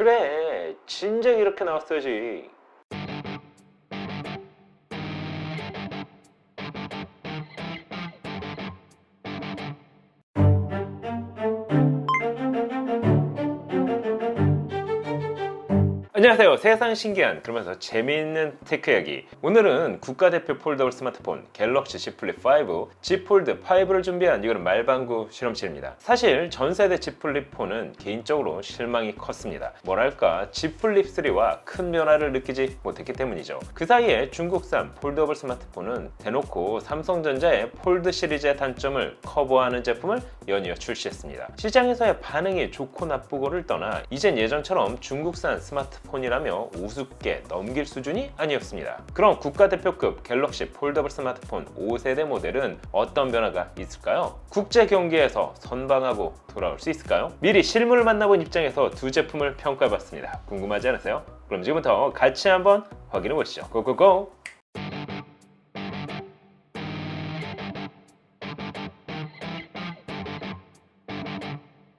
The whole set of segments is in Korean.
그래. 진작 이렇게 나왔어야지 안녕하세요. 세상 신기한 그러면서 재미있는 테크 이야기. 오늘은 국가대표 폴더블 스마트폰 갤럭시 Z 플립 5, Z 폴드 5를 준비한 이거는 말방구 실험실입니다. 사실 전 세대 Z 플립 폰은 개인적으로 실망이 컸습니다. 뭐랄까 Z 플립 3와 큰 변화를 느끼지 못했기 때문이죠. 그 사이에 중국산 폴더블 스마트폰은 대놓고 삼성전자의 폴드 시리즈의 단점을 커버하는 제품을 연이어 출시했습니다. 시장에서의 반응이 좋고 나쁘고를 떠나 이젠 예전처럼 중국산 스마트폰 이라며 우습게 넘길 수준이 아니었습니다. 그럼 국가대표급 갤럭시 폴더블 스마트폰 5세대 모델은 어떤 변화가 있을까요? 국제 경기에서 선방하고 돌아올 수 있을까요? 미리 실물을 만나본 입장에서 두 제품을 평가해봤습니다. 궁금하지 않으세요? 그럼 지금부터 같이 한번 확인해 보시죠. 고고고!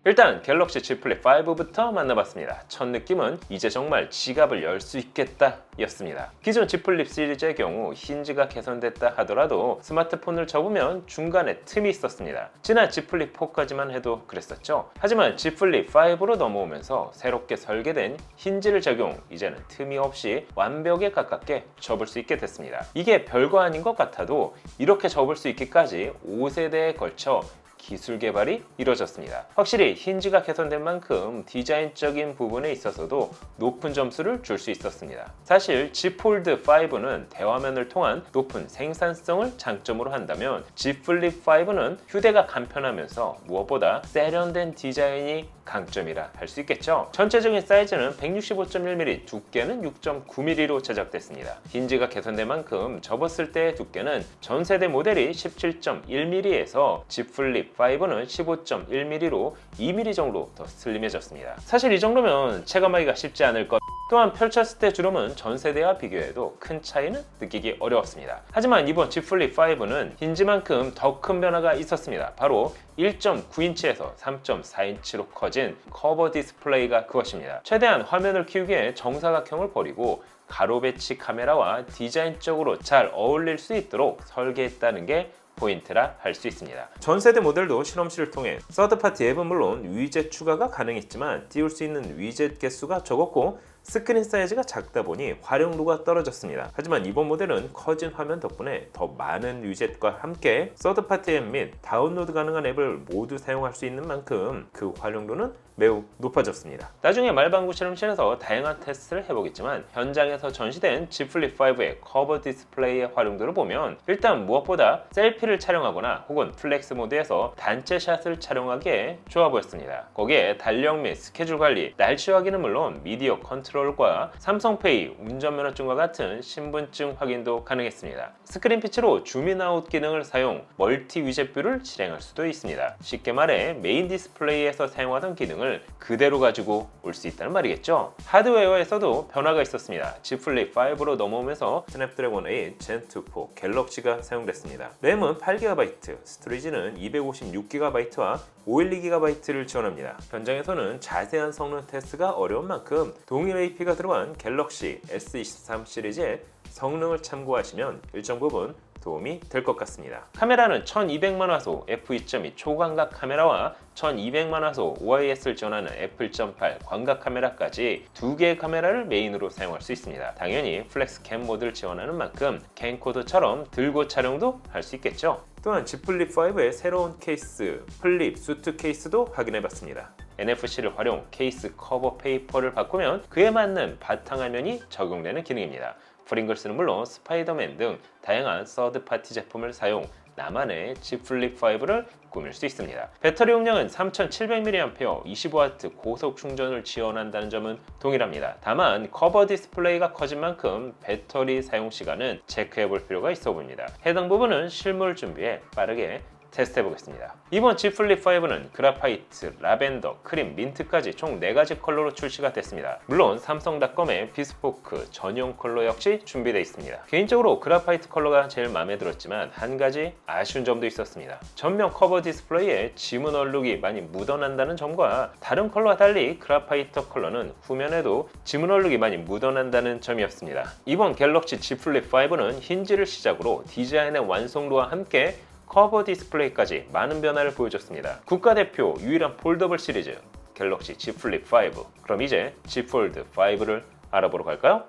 일단 갤럭시 Z 플립 5부터 만나봤습니다. 첫 느낌은 이제 정말 지갑을 열 수 있겠다 였습니다. 기존 Z 플립 시리즈의 경우 힌지가 개선됐다 하더라도 스마트폰을 접으면 중간에 틈이 있었습니다. 지난 Z 플립 4까지만 해도 그랬었죠. 하지만 Z 플립 5로 넘어오면서 새롭게 설계된 힌지를 적용, 이제는 틈이 없이 완벽에 가깝게 접을 수 있게 됐습니다. 이게 별거 아닌 것 같아도 이렇게 접을 수 있기까지 5세대에 걸쳐 기술 개발이 이루어졌습니다. 확실히 힌지가 개선된 만큼 디자인적인 부분에 있어서도 높은 점수를 줄 수 있었습니다. 사실 Z 폴드 5는 대화면을 통한 높은 생산성을 장점으로 한다면 Z 플립 5는 휴대가 간편하면서 무엇보다 세련된 디자인이 강점이라 할 수 있겠죠. 전체적인 사이즈는 165.1mm, 두께는 6.9mm로 제작됐습니다. 힌지가 개선된 만큼 접었을 때의 두께는 전 세대 모델이 17.1mm에서 Z 플립 5는 15.1mm로 2mm 정도 더 슬림해졌습니다. 사실 이 정도면 체감하기가 쉽지 않을 것. 또한 펼쳤을 때 주름은 전 세대와 비교해도 큰 차이는 느끼기 어려웠습니다. 하지만 이번 Z 플립 5는 힌지만큼 더 큰 변화가 있었습니다. 바로 1.9인치에서 3.4인치로 커진 커버 디스플레이가 그것입니다. 최대한 화면을 키우기에 정사각형을 버리고 가로 배치 카메라와 디자인적으로 잘 어울릴 수 있도록 설계했다는 게 포인트라 할 수 있습니다. 전 세대 모델도 실험실을 통해 서드파티 앱은 물론 위젯 추가가 가능했지만 띄울 수 있는 위젯 개수가 적었고 스크린 사이즈가 작다 보니 활용도가 떨어졌습니다. 하지만 이번 모델은 커진 화면 덕분에 더 많은 위젯과 함께 서드파티 앱 및 다운로드 가능한 앱을 모두 사용할 수 있는 만큼 그 활용도는 매우 높아졌습니다. 나중에 말방구 실험실에서 다양한 테스트를 해보겠지만 현장에서 전시된 Z 플립 5의 커버 디스플레이의 활용도를 보면 일단 무엇보다 셀피를 촬영하거나 혹은 플렉스 모드에서 단체 샷을 촬영하기에 좋아 보였습니다. 거기에 달력 및 스케줄 관리, 날씨 확인은 물론 미디어 컨트롤 과 삼성페이, 운전면허증과 같은 신분증 확인도 가능했습니다. 스크린 피치로 줌인아웃 기능을 사용, 멀티 위젯 뷰를 실행할 수도 있습니다. 쉽게 말해 메인 디스플레이에서 사용하던 기능을 그대로 가지고 올 수 있다는 말이겠죠. 하드웨어에서도 변화가 있었습니다. Z 플립 5로 넘어오면서 스냅드래곤 8 Gen 2 4 갤럭시가 사용됐습니다. 램은 8GB, 스토리지는 256GB와 512GB를 지원합니다. 현장에서는 자세한 성능 테스트가 어려운 만큼 동일 AP가 들어간 갤럭시 S23 시리즈의 성능을 참고하시면 일정 부분 도움이 될 것 같습니다. 카메라는 1200만 화소 f2.2 초광각 카메라와 1200만 화소 OIS를 지원하는 f1.8 광각 카메라까지 두 개의 카메라를 메인으로 사용할 수 있습니다. 당연히 플렉스 캠 모드를 지원하는 만큼 캠코더처럼 들고 촬영도 할 수 있겠죠. 또한 Z 플립 5의 새로운 케이스, 플립 수트 케이스도 확인해 봤습니다. NFC를 활용 케이스 커버 페이퍼를 바꾸면 그에 맞는 바탕화면이 적용되는 기능입니다. 프링글스는 물론 스파이더맨 등 다양한 서드파티 제품을 사용 나만의 Z 플립 5를 꾸밀 수 있습니다. 배터리 용량은 3700mAh 25W 고속 충전을 지원한다는 점은 동일합니다. 다만 커버 디스플레이가 커진 만큼 배터리 사용 시간은 체크해 볼 필요가 있어 보입니다. 해당 부분은 실물 준비에 빠르게 테스트해 보겠습니다. 이번 G 플립 5는 그라파이트, 라벤더, 크림, 민트까지 총 4가지 컬러로 출시가 됐습니다. 물론 삼성닷컴의 비스포크 전용 컬러 역시 준비되어 있습니다. 개인적으로 그라파이트 컬러가 제일 마음에 들었지만 한 가지 아쉬운 점도 있었습니다. 전면 커버 디스플레이에 지문 얼룩이 많이 묻어난다는 점과 다른 컬러와 달리 그라파이트 컬러는 후면에도 지문 얼룩이 많이 묻어난다는 점이었습니다. 이번 갤럭시 Z 플립 5는 힌지를 시작으로 디자인의 완성도와 함께 커버 디스플레이까지 많은 변화를 보여줬습니다. 국가대표 유일한 폴더블 시리즈 갤럭시 Z 플립 5 그럼 이제 Z 폴드 5를 알아보러 갈까요?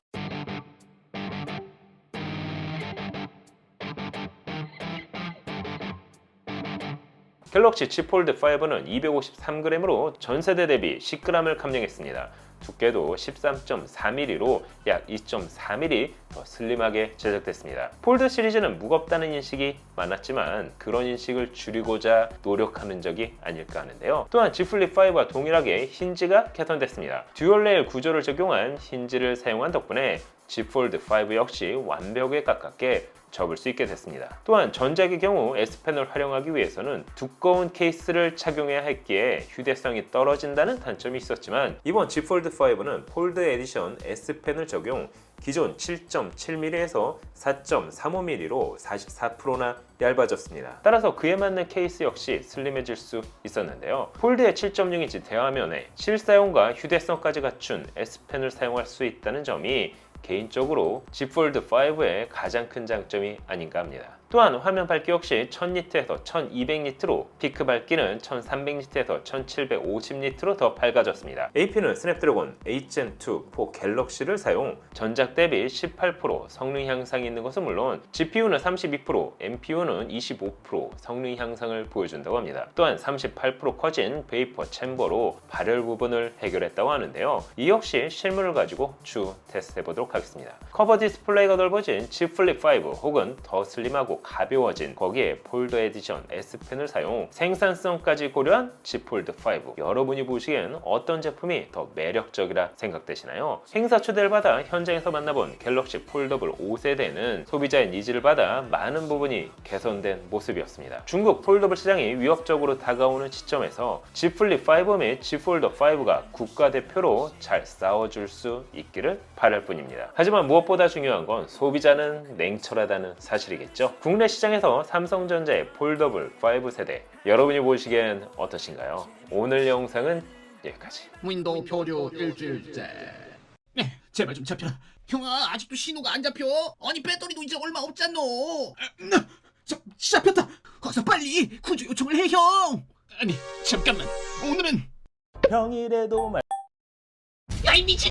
갤럭시 Z 폴드 5는 253g으로 전 세대 대비 10g을 감량했습니다. 두께도 13.4mm로 약 2.4mm 더 슬림하게 제작됐습니다. 폴드 시리즈는 무겁다는 인식이 많았지만 그런 인식을 줄이고자 노력하는 적이 아닐까 하는데요. 또한 Z 플립 5와 동일하게 힌지가 개선됐습니다. 듀얼 레일 구조를 적용한 힌지를 사용한 덕분에 Z 폴드 5 역시 완벽에 가깝게 접을 수 있게 됐습니다. 또한 전작의 경우 S펜을 활용하기 위해서는 두꺼운 케이스를 착용해야 했기에 휴대성이 떨어진다는 단점이 있었지만 이번 Z 폴드 5는 폴드 에디션 S펜을 적용 기존 7.7mm에서 4.35mm로 44%나 얇아졌습니다. 따라서 그에 맞는 케이스 역시 슬림해질 수 있었는데요. 폴드의 7.6인치 대화면에 실사용과 휴대성까지 갖춘 S펜을 사용할 수 있다는 점이 개인적으로 Z 폴드 5의 가장 큰 장점이 아닌가 합니다. 또한 화면 밝기 역시 1000니트에서 1200니트로 피크 밝기는 1300니트에서 1750니트로 더 밝아졌습니다. AP는 스냅드래곤 8gen2 4 갤럭시를 사용 전작 대비 18% 성능 향상이 있는 것은 물론 GPU는 32% MPU는 25% 성능 향상을 보여준다고 합니다. 또한 38% 커진 베이퍼 챔버로 발열 부분을 해결했다고 하는데요. 이 역시 실물을 가지고 추후 테스트해 보도록 하겠습니다. 커버 디스플레이가 넓어진 Z 플립 5 혹은 더 슬림하고 가벼워진 거기에 폴더 에디션 S펜을 사용 생산성까지 고려한 Z 폴드 5 여러분이 보시기엔 어떤 제품이 더 매력적이라 생각되시나요? 행사 초대를 받아 현장에서 만나본 갤럭시 폴더블 5세대는 소비자의 니즈를 받아 많은 부분이 개선된 모습이었습니다. 중국 폴더블 시장이 위협적으로 다가오는 시점에서 Z 플립 5및 Z 폴더 5가 국가대표로 잘 싸워줄 수 있기를 바랄 뿐입니다. 하지만 무엇보다 중요한 건 소비자는 냉철하다는 사실이겠죠. 국내 시장에서 삼성전자의 폴더블 5 세대 여러분이 보시기엔 어떠신가요? 오늘 영상은 여기까지. 윈도우 표류 일주일째. 네, 제발 좀 잡혀라. 형아, 아직도 신호가 안 잡혀. 아니 배터리도 이제 얼마 없잖노. 아, 잡, 잡혔다. 어서 빨리 구조 요청을 해 형. 아니 잠깐만. 오늘은 평일에도 말 야 이 미친.